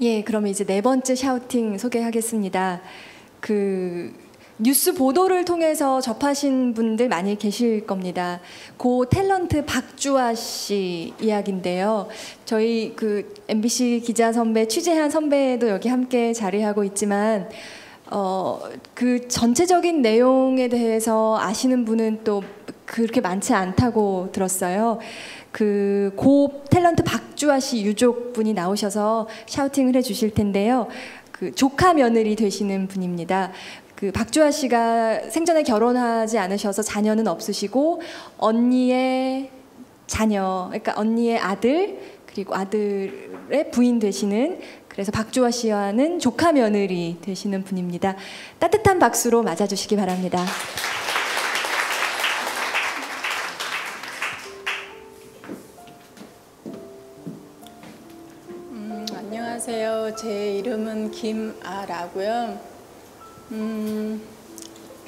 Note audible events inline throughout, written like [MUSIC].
예, 그럼 이제 네 번째 샤우팅 소개하겠습니다. 그 뉴스 보도를 통해서 접하신 분들 많이 계실 겁니다. 고 탤런트 박주아 씨 이야기인데요. 저희 그 MBC 기자 선배 취재한 선배도 여기 함께 자리하고 있지만 어, 그 전체적인 내용에 대해서 아시는 분은 또 그렇게 많지 않다고 들었어요. 그 고 탤런트 박주아 씨 유족분이 나오셔서 샤우팅을 해 주실 텐데요. 그 조카 며느리 되시는 분입니다. 그 박주아 씨가 생전에 결혼하지 않으셔서 자녀는 없으시고 언니의 자녀, 그러니까 언니의 아들 그리고 아들의 부인 되시는 그래서 박주아 씨와는 조카 며느리 되시는 분입니다. 따뜻한 박수로 맞아주시기 바랍니다. 안녕하세요. 제 이름은 김아라고요. 음,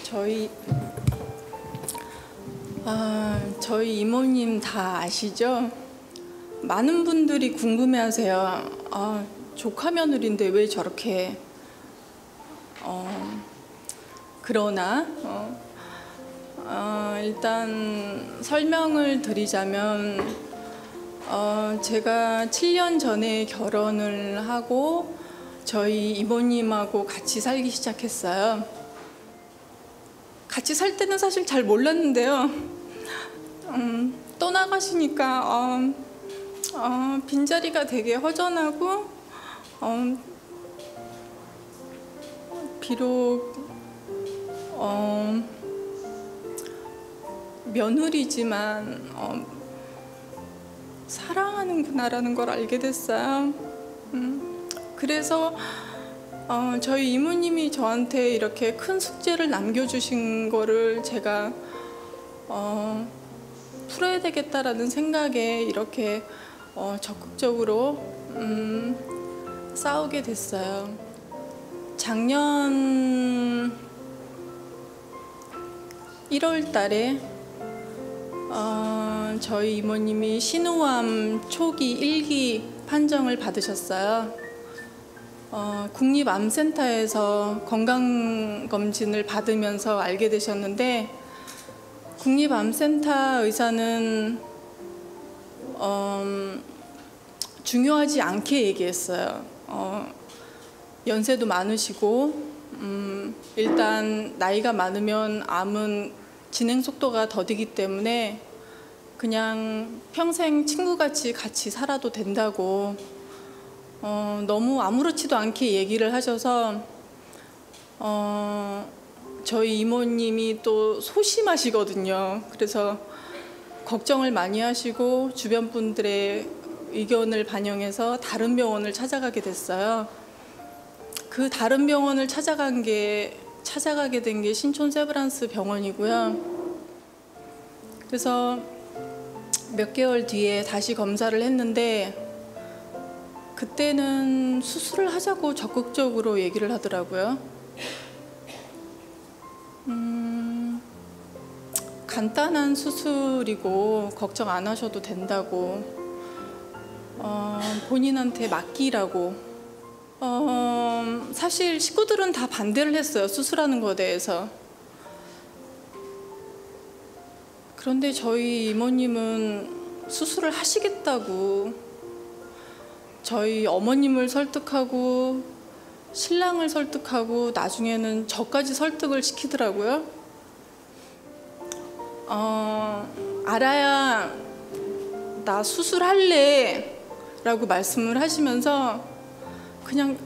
저희 아, 저희 이모님 다 아시죠? 많은 분들이 궁금해하세요. 아, 조카 며느리인데 왜 저렇게 어, 그러나 어, 어, 일단 설명을 드리자면 어, 제가 7년 전에 결혼을 하고 저희 이모님하고 같이 살기 시작했어요. 같이 살 때는 사실 잘 몰랐는데요. 음, 떠나가시니까 어, 어, 빈자리가 되게 허전하고 어, 비록 어, 며느리지만 어, 사랑하는구나라는 걸 알게 됐어요. 음, 그래서 어, 저희 이모님이 저한테 이렇게 큰 숙제를 남겨주신 거를 제가 어, 풀어야 되겠다라는 생각에 이렇게 어, 적극적으로 음, 싸우게 됐어요. 작년 1월 달에 어, 저희 이모님이 신우암 초기 1기 판정을 받으셨어요. 어, 국립암센터에서 건강검진을 받으면서 알게 되셨는데 국립암센터 의사는 어, 중요하지 않게 얘기했어요. 어, 연세도 많으시고 음, 일단 나이가 많으면 암은 진행 속도가 더디기 때문에 그냥 평생 친구같이 같이 살아도 된다고 어, 너무 아무렇지도 않게 얘기를 하셔서 어, 저희 이모님이 또 소심하시거든요. 그래서 걱정을 많이 하시고 주변 분들의 의견을 반영해서 다른 병원을 찾아가게 됐어요. 그 다른 병원을 찾아간 게 찾아가게 된 게 신촌 세브란스 병원이고요. 그래서 몇 개월 뒤에 다시 검사를 했는데 그때는 수술을 하자고 적극적으로 얘기를 하더라고요. 음, 간단한 수술이고 걱정 안 하셔도 된다고 어, 본인한테 맡기라고 어, 사실 식구들은 다 반대를 했어요 수술하는 것에 대해서 그런데 저희 이모님은 수술을 하시겠다고 저희 어머님을 설득하고 신랑을 설득하고 나중에는 저까지 설득을 시키더라고요. 어, 알아야 나 수술할래 라고 말씀을 하시면서 그냥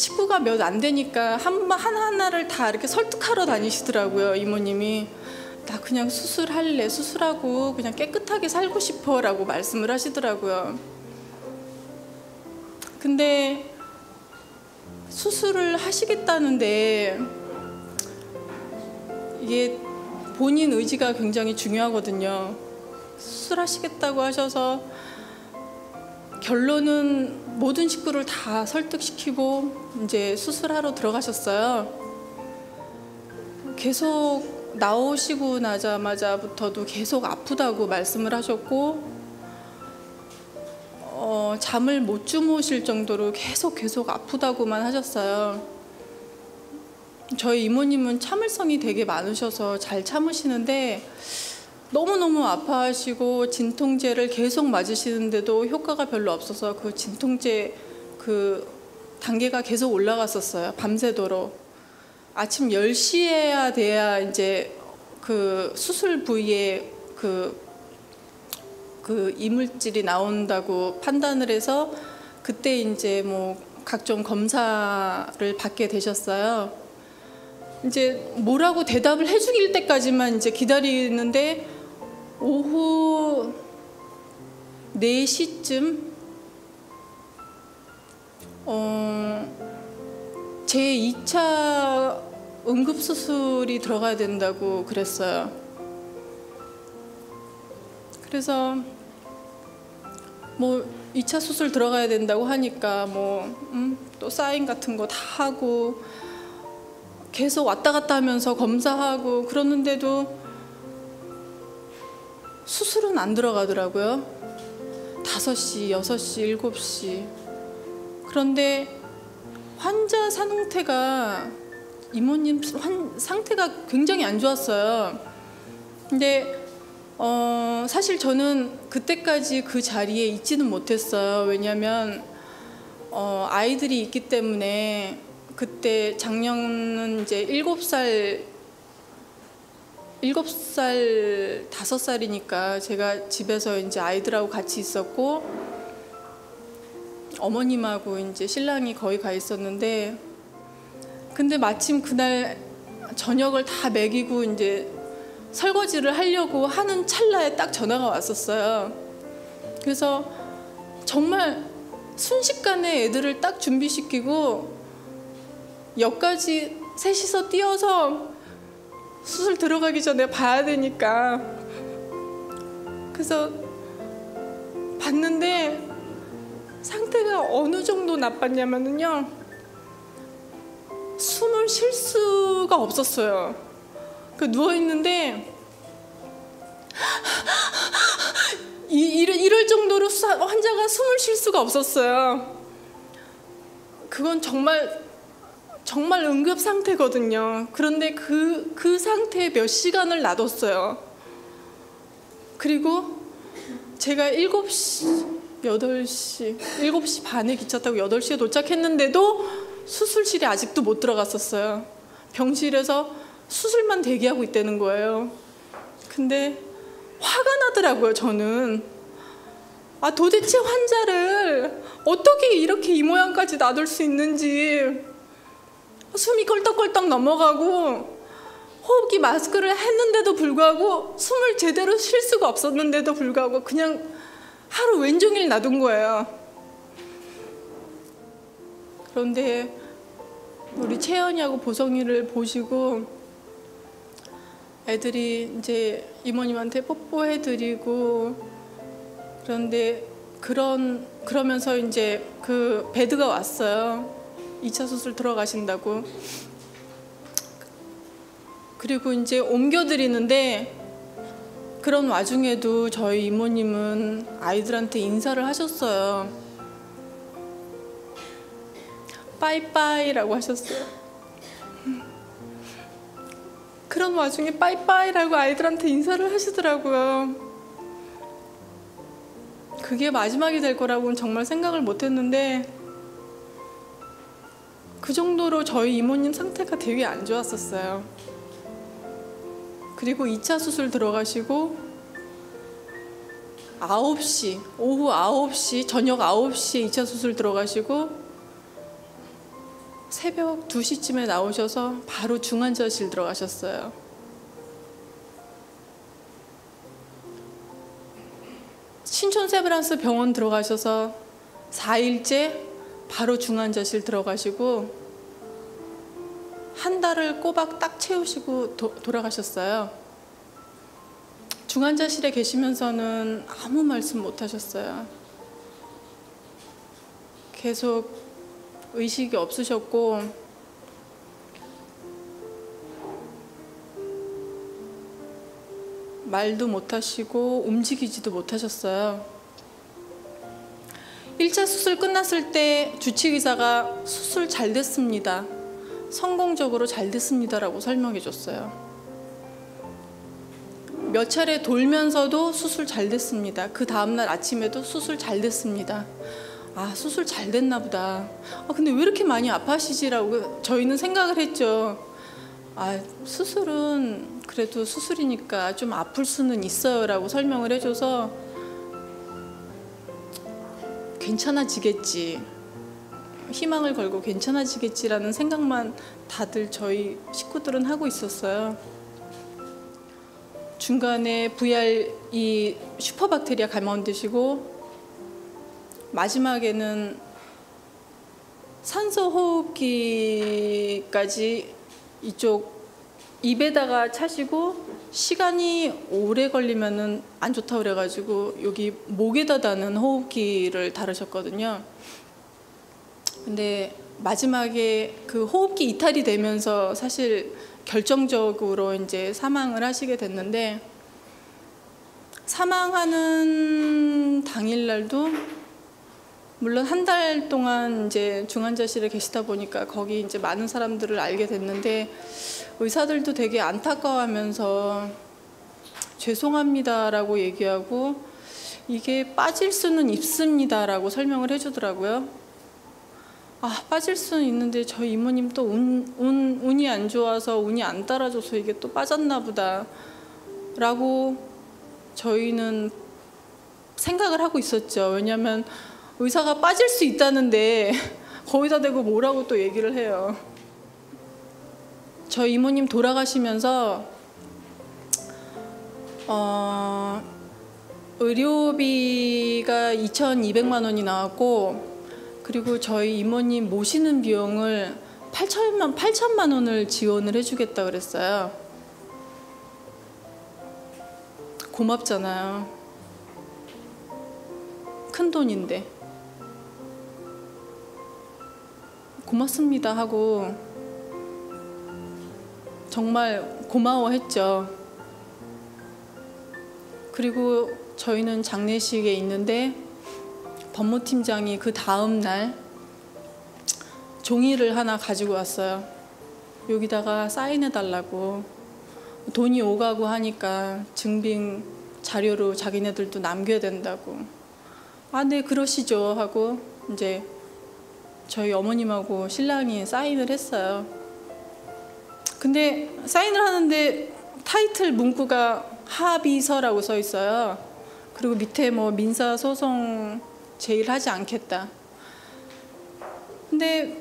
식구가 몇 안 되니까 한, 하나하나를 다 이렇게 설득하러 다니시더라고요, 이모님이. 나 그냥 수술할래, 수술하고 그냥 깨끗하게 살고 싶어 라고 말씀을 하시더라고요. 근데 수술을 하시겠다는데 이게 본인 의지가 굉장히 중요하거든요. 수술하시겠다고 하셔서 결론은 모든 식구를 다 설득시키고 이제 수술하러 들어가셨어요. 계속 나오시고 나자마자부터도 계속 아프다고 말씀을 하셨고 어, 잠을 못 주무실 정도로 계속 계속 아프다고만 하셨어요. 저희 이모님은 참을성이 되게 많으셔서 잘 참으시는데 너무너무 아파하시고 진통제를 계속 맞으시는데도 효과가 별로 없어서 그 진통제 그 단계가 계속 올라갔었어요. 밤새도록. 아침 10시에야 돼야 이제 그 수술 부위에 그, 그 이물질이 나온다고 판단을 해서 그때 이제 뭐 각종 검사를 받게 되셨어요. 이제 뭐라고 대답을 해주길 때까지만 이제 기다리는데 오후 4시쯤 어, 제 2차 응급수술이 들어가야 된다고 그랬어요. 그래서 뭐 2차 수술 들어가야 된다고 하니까 뭐 음, 또 사인 같은 거 다 하고 계속 왔다 갔다 하면서 검사하고 그러는데도 수술은 안 들어가더라고요. 5시, 6시, 7시. 그런데 환자 상태가 이모님 환, 상태가 굉장히 안 좋았어요. 근데 어, 사실 저는 그때까지 그 자리에 있지는 못했어요. 왜냐하면 어, 아이들이 있기 때문에 그때 작년은 이제 일곱 살 일곱 살 다섯 살이니까 제가 집에서 이제 아이들하고 같이 있었고 어머님하고 이제 신랑이 거의 가 있었는데 근데 마침 그날 저녁을 다 먹이고 이제 설거지를 하려고 하는 찰나에 딱 전화가 왔었어요. 그래서 정말 순식간에 애들을 딱 준비시키고 역까지 셋이서 뛰어서 수술 들어가기 전에 봐야 되니까 그래서 봤는데 상태가 어느 정도 나빴냐면요 숨을 쉴 수가 없었어요. 그 누워 있는데 이, 이럴, 이럴 정도로 수- 환자가 숨을 쉴 수가 없었어요. 그건 정말 정말 응급 상태거든요. 그런데 그, 그 상태에 몇 시간을 놔뒀어요. 그리고 제가 7시, 8시, 7시 반에 기차 타고 8시에 도착했는데도 수술실에 아직도 못 들어갔었어요. 병실에서 수술만 대기하고 있다는 거예요. 근데 화가 나더라고요, 저는. 아, 도대체 환자를 어떻게 이렇게 이 모양까지 놔둘 수 있는지. 숨이 껄떡껄떡 넘어가고 호흡기 마스크를 했는데도 불구하고 숨을 제대로 쉴 수가 없었는데도 불구하고 그냥 하루 왼종일 놔둔 거예요. 그런데 우리 채연이하고 보성이를 보시고 애들이 이제 이모님한테 뽀뽀해드리고 그런데 그런 그러면서 이제 그 베드가 왔어요. 2차 수술 들어가신다고. 그리고 이제 옮겨드리는데 그런 와중에도 저희 이모님은 아이들한테 인사를 하셨어요. 빠이빠이라고 하셨어요. 그런 와중에 빠이빠이라고 아이들한테 인사를 하시더라고요. 그게 마지막이 될 거라고는 정말 생각을 못 했는데 그 정도로 저희 이모님 상태가 되게 안 좋았었어요. 그리고 2차 수술 들어가시고 9시, 오후 9시, 저녁 9시에 2차 수술 들어가시고 새벽 2시쯤에 나오셔서 바로 중환자실 들어가셨어요. 신촌 세브란스 병원 들어가셔서 4일째 바로 중환자실 들어가시고 한 달을 꼬박 딱 채우시고 도, 돌아가셨어요. 중환자실에 계시면서는 아무 말씀 못 하셨어요. 계속 의식이 없으셨고 말도 못 하시고 움직이지도 못 하셨어요. 1차 수술 끝났을 때 주치의 의사가 수술 잘 됐습니다. 성공적으로 잘 됐습니다라고 설명해 줬어요. 몇 차례 돌면서도 수술 잘 됐습니다. 그 다음날 아침에도 수술 잘 됐습니다. 아, 수술 잘 됐나 보다. 아, 근데 왜 이렇게 많이 아파하시지라고 저희는 생각을 했죠. 아, 수술은 그래도 수술이니까 좀 아플 수는 있어요라고 설명을 해줘서 괜찮아지겠지. 희망을 걸고 괜찮아지겠지라는 생각만 다들 저희 식구들은 하고 있었어요. 중간에 VR 이 슈퍼박테리아 감염되시고 마지막에는 산소 호흡기까지 이쪽 입에다가 차시고 시간이 오래 걸리면은 안 좋다 그래가지고 여기 목에다 다는 호흡기를 다루셨거든요. 근데 마지막에 그 호흡기 이탈이 되면서 사실 결정적으로 이제 사망을 하시게 됐는데 사망하는 당일날도 물론 한 달 동안 이제 중환자실에 계시다 보니까 거기 이제 많은 사람들을 알게 됐는데 의사들도 되게 안타까워하면서 죄송합니다라고 얘기하고 이게 빠질 수는 있습니다라고 설명을 해주더라고요. 아 빠질 수는 있는데 저희 이모님 또 운, 운, 운이 안 좋아서 운이 안 따라줘서 이게 또 빠졌나 보다 라고 저희는 생각을 하고 있었죠. 왜냐하면 의사가 빠질 수 있다는데 [LAUGHS] 거기다 대고 뭐라고 또 얘기를 해요. 저희 이모님 돌아가시면서 어, 의료비가 2,200만 원이 나왔고 그리고 저희 이모님 모시는 비용을 8천만 8천만 원을 지원을 해주겠다 그랬어요. 고맙잖아요. 큰 돈인데. 고맙습니다 하고 정말 고마워했죠. 그리고 저희는 장례식에 있는데 법무팀장이 그 다음 날 종이를 하나 가지고 왔어요. 여기다가 사인해 달라고 돈이 오가고 하니까 증빙 자료로 자기네들도 남겨야 된다고. 아, 네, 그러시죠. 하고 이제 저희 어머님하고 신랑이 사인을 했어요. 근데 사인을 하는데 타이틀 문구가 합의서라고 써 있어요. 그리고 밑에 뭐 민사 소송 제일하지 않겠다. 근데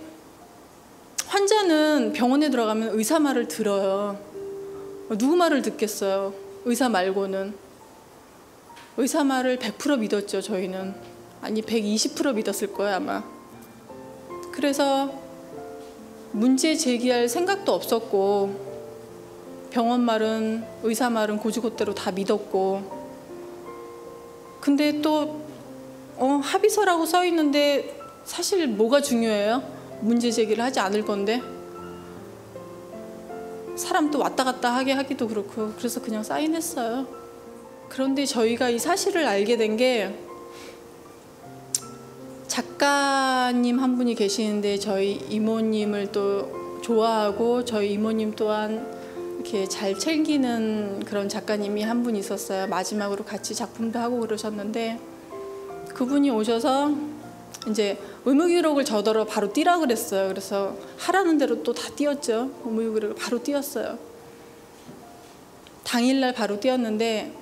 환자는 병원에 들어가면 의사 말을 들어요. 누구 말을 듣겠어요? 의사 말고는. 의사 말을 100% 믿었죠, 저희는. 아니, 120% 믿었을 거예요, 아마. 그래서 문제 제기할 생각도 없었고 병원 말은 의사 말은 고지고대로 다 믿었고 근데 또 어, 합의서라고 써 있는데 사실 뭐가 중요해요? 문제 제기를 하지 않을 건데 사람 또 왔다 갔다 하게 하기도 그렇고 그래서 그냥 사인했어요. 그런데 저희가 이 사실을 알게 된 게 작가님 한 분이 계시는데 저희 이모님을 또 좋아하고 저희 이모님 또한 이렇게 잘 챙기는 그런 작가님이 한 분 있었어요. 마지막으로 같이 작품도 하고 그러셨는데 그분이 오셔서 이제 의무 기록을 저더러 바로 띄라 그랬어요. 그래서 하라는 대로 또다 띄었죠. 의무 기록을 바로 띄었어요. 당일날 바로 띄었는데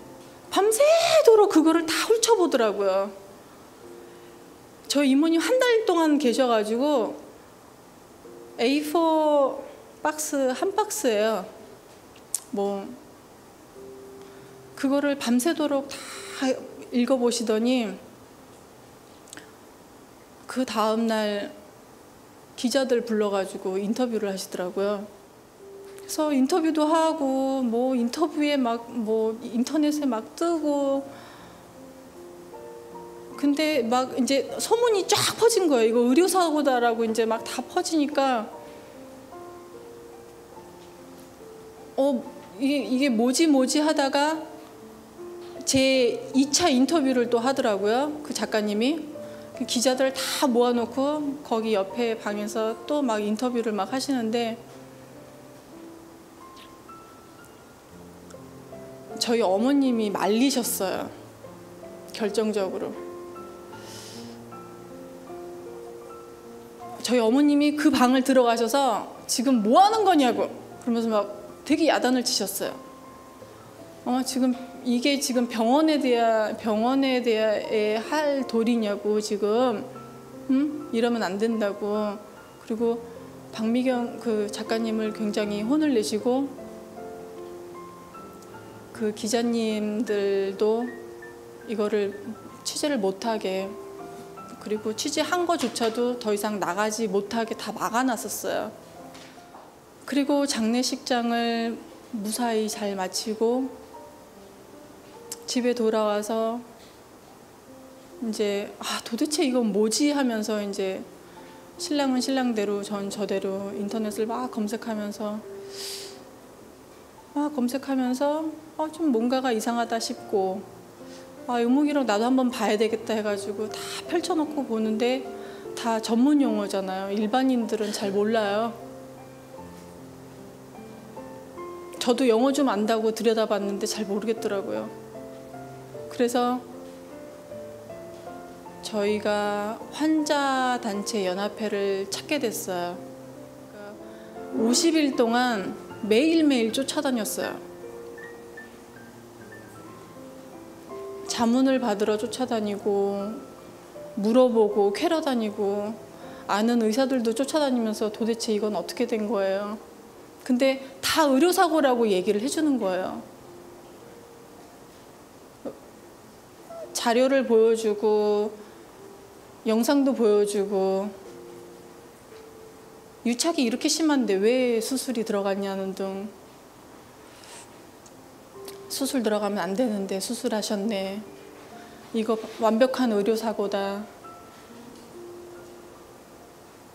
밤새도록 그거를 다 훑어보더라고요. 저 이모님 한 달 동안 계셔가지고 A4 박스 한 박스예요. 뭐 그거를 밤새도록 다 읽어보시더니 그 다음 날 기자들 불러가지고 인터뷰를 하시더라고요. 그래서 인터뷰도 하고 뭐 인터뷰에 막 뭐 인터넷에 막 뜨고 근데 막 이제 소문이 쫙 퍼진 거예요. 이거 의료 사고다라고 이제 막 다 퍼지니까 어 이게, 이게 뭐지 뭐지 하다가 제 2차 인터뷰를 또 하더라고요. 그 작가님이 그 기자들 다 모아놓고 거기 옆에 방에서 또 막 인터뷰를 막 하시는데 저희 어머님이 말리셨어요. 결정적으로. 저희 어머님이 그 방을 들어가셔서 지금 뭐 하는 거냐고 그러면서 막 되게 야단을 치셨어요. 어, 지금 이게 지금 병원에 대한 병원에 대해 할 도리냐고 지금 음? 이러면 안 된다고 그리고 박미경 그 작가님을 굉장히 혼을 내시고 그 기자님들도 이거를 취재를 못하게 그리고 취재한 거조차도 더 이상 나가지 못하게 다 막아놨었어요. 그리고 장례식장을 무사히 잘 마치고 집에 돌아와서 이제 아 도대체 이건 뭐지 하면서 이제 신랑은 신랑대로 전 저대로 인터넷을 막 검색하면서 막 검색하면서 아, 좀 뭔가가 이상하다 싶고 아 의무기록 나도 한번 봐야 되겠다 해가지고 다 펼쳐놓고 보는데 다 전문 용어잖아요. 일반인들은 잘 몰라요. 저도 영어 좀 안다고 들여다봤는데 잘 모르겠더라고요. 그래서 저희가 환자 단체 연합회를 찾게 됐어요. 50일 동안 매일매일 쫓아다녔어요. 자문을 받으러 쫓아다니고 물어보고 캐러 다니고 아는 의사들도 쫓아다니면서 도대체 이건 어떻게 된 거예요. 근데 다 의료사고라고 얘기를 해주는 거예요. 자료를 보여주고 영상도 보여주고 유착이 이렇게 심한데 왜 수술이 들어갔냐는 등 수술 들어가면 안 되는데 수술하셨네. 이거 완벽한 의료사고다.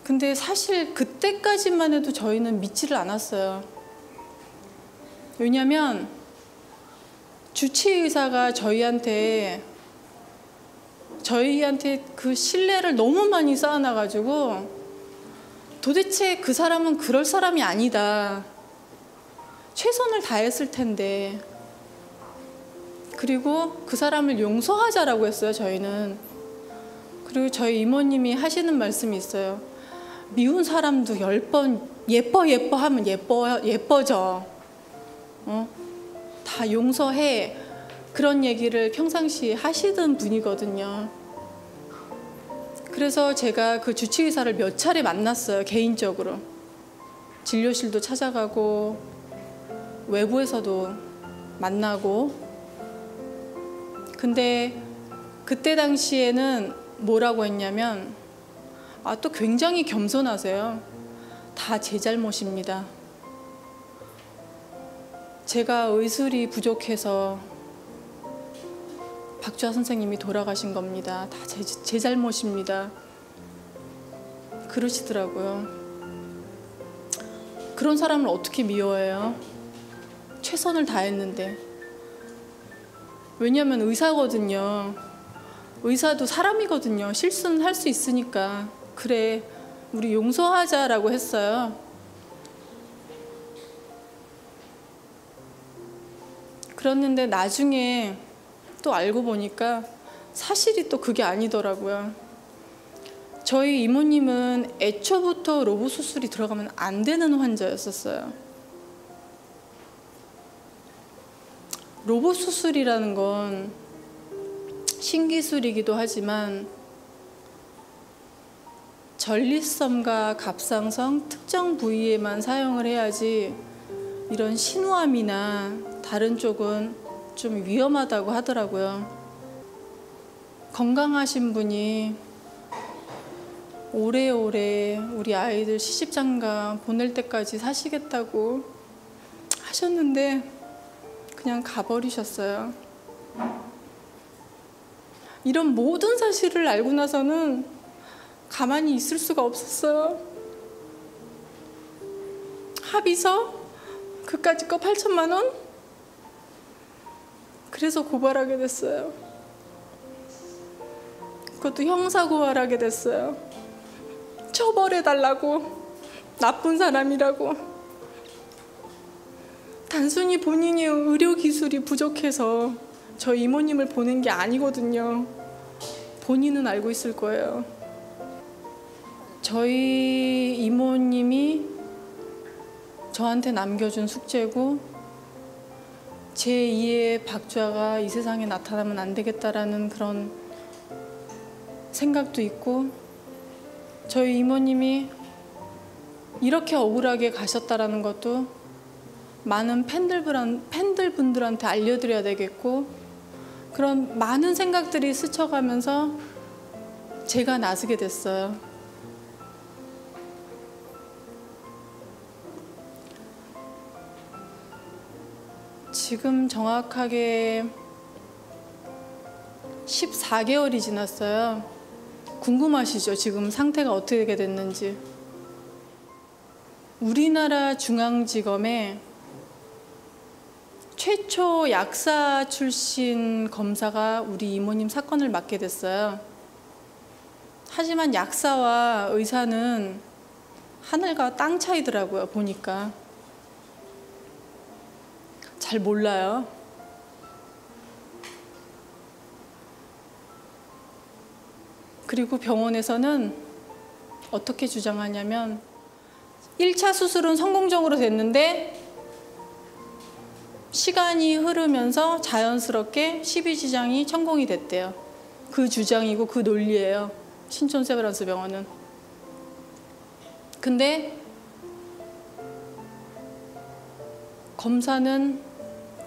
근데 사실 그때까지만 해도 저희는 믿지를 않았어요. 왜냐면 주치의사가 저희한테 저희한테 그 신뢰를 너무 많이 쌓아놔가지고 도대체 그 사람은 그럴 사람이 아니다. 최선을 다했을 텐데. 그리고 그 사람을 용서하자라고 했어요, 저희는. 그리고 저희 이모님이 하시는 말씀이 있어요. 미운 사람도 열 번 예뻐 예뻐 하면 예뻐 예뻐져. 어? 다 용서해. 그런 얘기를 평상시에 하시던 분이거든요. 그래서 제가 그 주치의사를 몇 차례 만났어요, 개인적으로. 진료실도 찾아가고, 외부에서도 만나고. 근데 그때 당시에는 뭐라고 했냐면, 아, 또 굉장히 겸손하세요. 다 제 잘못입니다. 제가 의술이 부족해서 박주아 선생님이 돌아가신 겁니다. 다 제 제 잘못입니다. 그러시더라고요. 그런 사람을 어떻게 미워해요? 최선을 다했는데. 왜냐하면 의사거든요. 의사도 사람이거든요. 실수는 할 수 있으니까. 그래, 우리 용서하자라고 했어요. 그랬는데 나중에 또 알고 보니까 사실이 또 그게 아니더라고요. 저희 이모님은 애초부터 로봇 수술이 들어가면 안 되는 환자였었어요. 로봇 수술이라는 건 신기술이기도 하지만 전립선과 갑상선 특정 부위에만 사용을 해야지 이런 신우암이나 다른 쪽은 좀 위험하다고 하더라고요. 건강하신 분이 오래오래 우리 아이들 시집장가 보낼 때까지 사시겠다고 하셨는데 그냥 가버리셨어요. 이런 모든 사실을 알고 나서는 가만히 있을 수가 없었어요. 합의서 그까짓 거 8천만 원? 그래서 고발하게 됐어요. 그것도 형사 고발하게 됐어요. 처벌해달라고. 나쁜 사람이라고. 단순히 본인이 의료 기술이 부족해서 저 이모님을 보낸 게 아니거든요. 본인은 알고 있을 거예요. 저희 이모님이 저한테 남겨준 숙제고 제2의 박주아가 이 세상에 나타나면 안 되겠다라는 그런 생각도 있고 저희 이모님이 이렇게 억울하게 가셨다라는 것도 많은 팬들분, 팬들분들한테 알려드려야 되겠고 그런 많은 생각들이 스쳐가면서 제가 나서게 됐어요. 지금 정확하게 14개월이 지났어요. 궁금하시죠? 지금 상태가 어떻게 됐는지. 우리나라 중앙지검에 최초 약사 출신 검사가 우리 이모님 사건을 맡게 됐어요. 하지만 약사와 의사는 하늘과 땅 차이더라고요, 보니까. 잘 몰라요. 그리고 병원에서는 어떻게 주장하냐면 1차 수술은 성공적으로 됐는데 시간이 흐르면서 자연스럽게 12지장이 천공이 됐대요. 그 주장이고 그 논리예요. 신촌 세브란스 병원은. 근데 검사는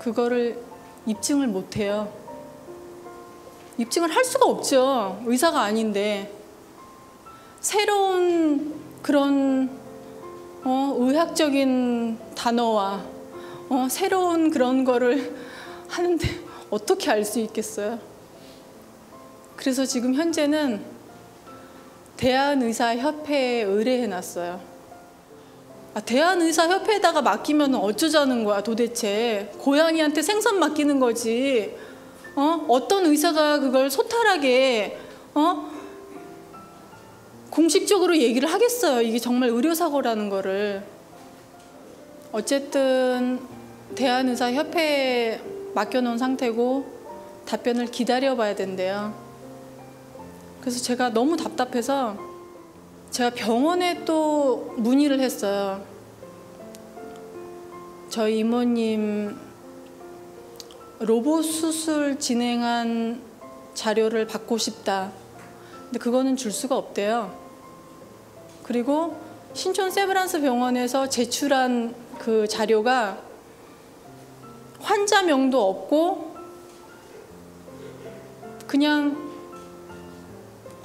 그거를 입증을 못 해요. 입증을 할 수가 없죠. 의사가 아닌데. 새로운 그런 어, 의학적인 단어와 어, 새로운 그런 거를 [LAUGHS] 하는데 어떻게 알 수 있겠어요? 그래서 지금 현재는 대한의사협회에 의뢰해 놨어요. 아, 대한의사협회에다가 맡기면 어쩌자는 거야 도대체. 고양이한테 생선 맡기는 거지. 어? 어떤 의사가 그걸 소탈하게 어? 공식적으로 얘기를 하겠어요. 이게 정말 의료사고라는 거를. 어쨌든 대한의사협회에 맡겨놓은 상태고 답변을 기다려봐야 된대요. 그래서 제가 너무 답답해서 제가 병원에 또 문의를 했어요. 저희 이모님 로봇 수술 진행한 자료를 받고 싶다. 근데 그거는 줄 수가 없대요. 그리고 신촌 세브란스 병원에서 제출한 그 자료가 환자명도 없고 그냥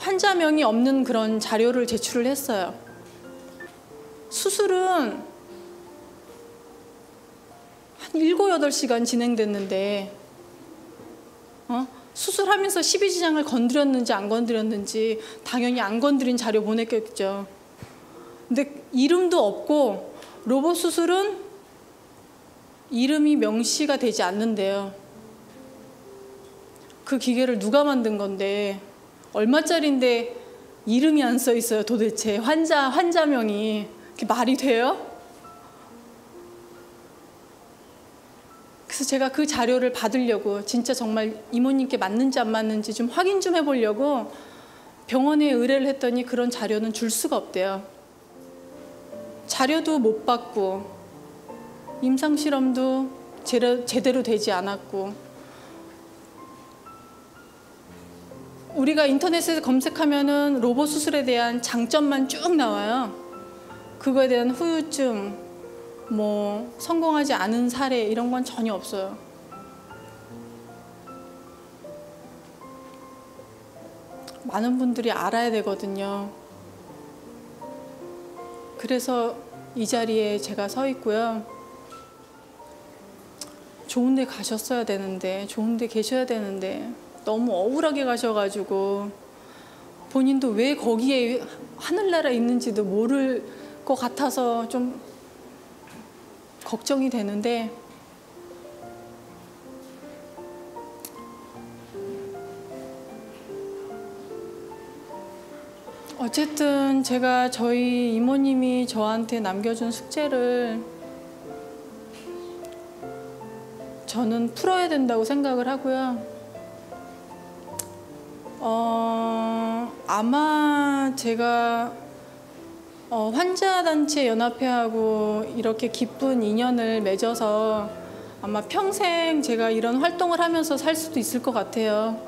환자명이 없는 그런 자료를 제출을 했어요. 수술은 한 7, 8시간 진행됐는데 어? 수술하면서 12지장을 건드렸는지 안 건드렸는지 당연히 안 건드린 자료 보냈겠죠. 근데 이름도 없고 로봇 수술은 이름이 명시가 되지 않는데요. 그 기계를 누가 만든 건데 얼마짜린데 이름이 안 써 있어요 도대체 환자 환자명이 그게 말이 돼요? 그래서 제가 그 자료를 받으려고 진짜 정말 이모님께 맞는지 안 맞는지 좀 확인 좀 해보려고 병원에 의뢰를 했더니 그런 자료는 줄 수가 없대요. 자료도 못 받고 임상 실험도 제대로 되지 않았고 우리가 인터넷에서 검색하면은 로봇 수술에 대한 장점만 쭉 나와요. 그거에 대한 후유증, 뭐 성공하지 않은 사례 이런 건 전혀 없어요. 많은 분들이 알아야 되거든요. 그래서 이 자리에 제가 서 있고요. 좋은 데 가셨어야 되는데, 좋은 데 계셔야 되는데, 너무 억울하게 가셔가지고, 본인도 왜 거기에 하늘나라 있는지도 모를 것 같아서 좀 걱정이 되는데, 어쨌든 제가 저희 이모님이 저한테 남겨준 숙제를 저는 풀어야 된다고 생각을 하고요. 어, 아마 제가 어, 환자단체 연합회하고 이렇게 기쁜 인연을 맺어서 아마 평생 제가 이런 활동을 하면서 살 수도 있을 것 같아요.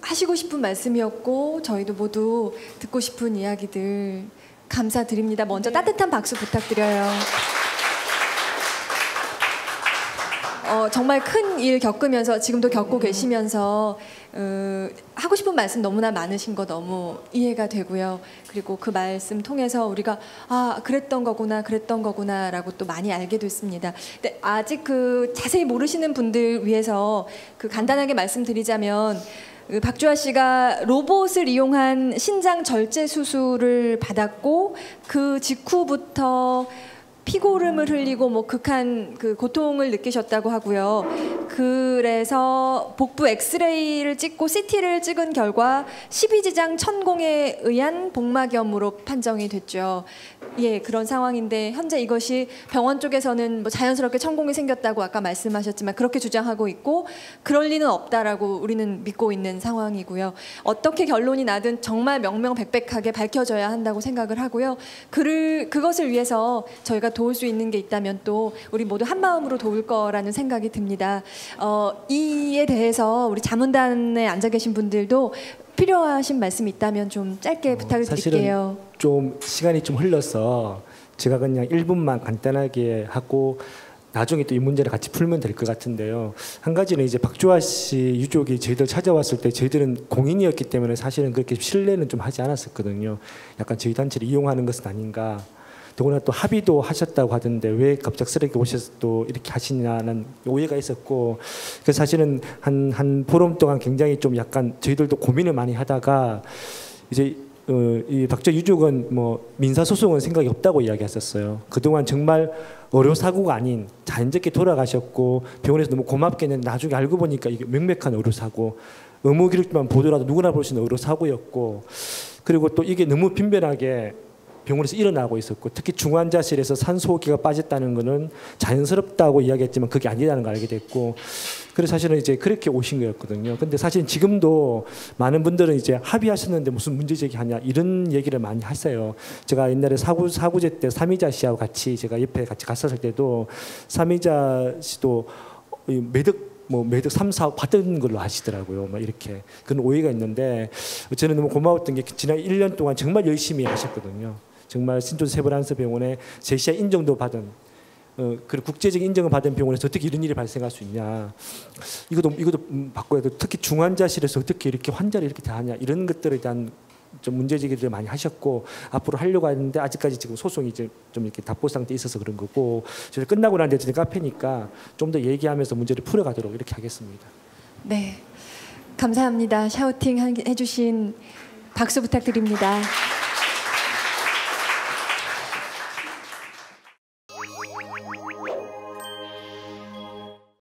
하시고 싶은 말씀이었고 저희도 모두 듣고 싶은 이야기들 감사드립니다. 먼저 따뜻한 박수 부탁드려요. 어, 정말 큰 일 겪으면서 지금도 겪고 계시면서 어, 하고 싶은 말씀 너무나 많으신 거 너무 이해가 되고요. 그리고 그 말씀 통해서 우리가 아 그랬던 거구나 그랬던 거구나라고 또 많이 알게 됐습니다. 근데 아직 그 자세히 모르시는 분들 위해서 그 간단하게 말씀드리자면 그 박주아 씨가 로봇을 이용한 신장 절제 수술을 받았고 그 직후부터 피고름을 흘리고 뭐 극한 그 고통을 느끼셨다고 하고요. 그래서 복부 엑스레이를 찍고 CT를 찍은 결과 12지장 천공에 의한 복막염으로 판정이 됐죠. 예, 그런 상황인데 현재 이것이 병원 쪽에서는 뭐 자연스럽게 천공이 생겼다고 아까 말씀하셨지만 그렇게 주장하고 있고 그럴 리는 없다라고 우리는 믿고 있는 상황이고요. 어떻게 결론이 나든 정말 명명백백하게 밝혀져야 한다고 생각을 하고요. 그를 그것을 위해서 저희가 도울 수 있는 게 있다면 또 우리 모두 한 마음으로 도울 거라는 생각이 듭니다. 어, 이에 대해서 우리 자문단에 앉아 계신 분들도 필요하신 말씀 있다면 좀 짧게 부탁을 어, 사실은 드릴게요. 좀 시간이 좀 흘러서 제가 그냥 1분만 간단하게 하고 나중에 또 이 문제를 같이 풀면 될 것 같은데요. 한 가지는 이제 박주아 씨 유족이 저희들 찾아왔을 때 저희들은 공인이었기 때문에 사실은 그렇게 신뢰는 좀 하지 않았었거든요. 약간 저희 단체를 이용하는 것은 아닌가. 더구나 또 합의도 하셨다고 하던데 왜 갑작스럽게 오셔서 또 이렇게 하시냐는 오해가 있었고 그래서 사실은 한 한 보름 동안 굉장히 좀 약간 저희들도 고민을 많이 하다가 이제 어, 이 박저 유족은 뭐 민사 소송은 생각이 없다고 이야기했었어요. 그동안 정말 의료 사고가 아닌 자연스럽게 돌아가셨고 병원에서 너무 고맙게 했는데 나중에 알고 보니까 이게 명백한 의료 사고 의무 기록만 보더라도 누구나 볼 수 있는 의료 사고였고 그리고 또 이게 너무 빈번하게 병원에서 일어나고 있었고 특히 중환자실에서 산소호흡기가 빠졌다는 것은 자연스럽다고 이야기했지만 그게 아니라는 걸 알게 됐고 그래서 사실은 이제 그렇게 오신 거였거든요. 근데 사실 지금도 많은 분들은 이제 합의하셨는데 무슨 문제 제기하냐 이런 얘기를 많이 하세요. 제가 옛날에 사구 사구제 때 삼이자 씨하고 같이 제가 옆에 같이 갔었을 때도 삼이자 씨도 이 매득 뭐 매득 3, 4억 받은 걸로 아시더라고요. 뭐 이렇게 그런 오해가 있는데 저는 너무 고마웠던 게 지난 1년 동안 정말 열심히 하셨거든요. 정말 신촌 세브란스 병원에 제시아 인정도 받은 어, 그리고 국제적 인정을 받은 병원에서 어떻게 이런 일이 발생할 수 있냐. 이것도 이것도 음, 바꿔야 돼. 특히 중환자실에서 어떻게 이렇게 환자를 이렇게 대하냐 이런 것들에 대한 좀 문제 제기를 많이 하셨고 앞으로 하려고 하는데 아직까지 지금 소송이 이제 좀 이렇게 답보 상태에 있어서 그런 거고 저희 끝나고 난 뒤에 카페니까 좀 더 얘기하면서 문제를 풀어가도록 이렇게 하겠습니다. 네, 감사합니다. 샤우팅 한- 해주신 박수 부탁드립니다.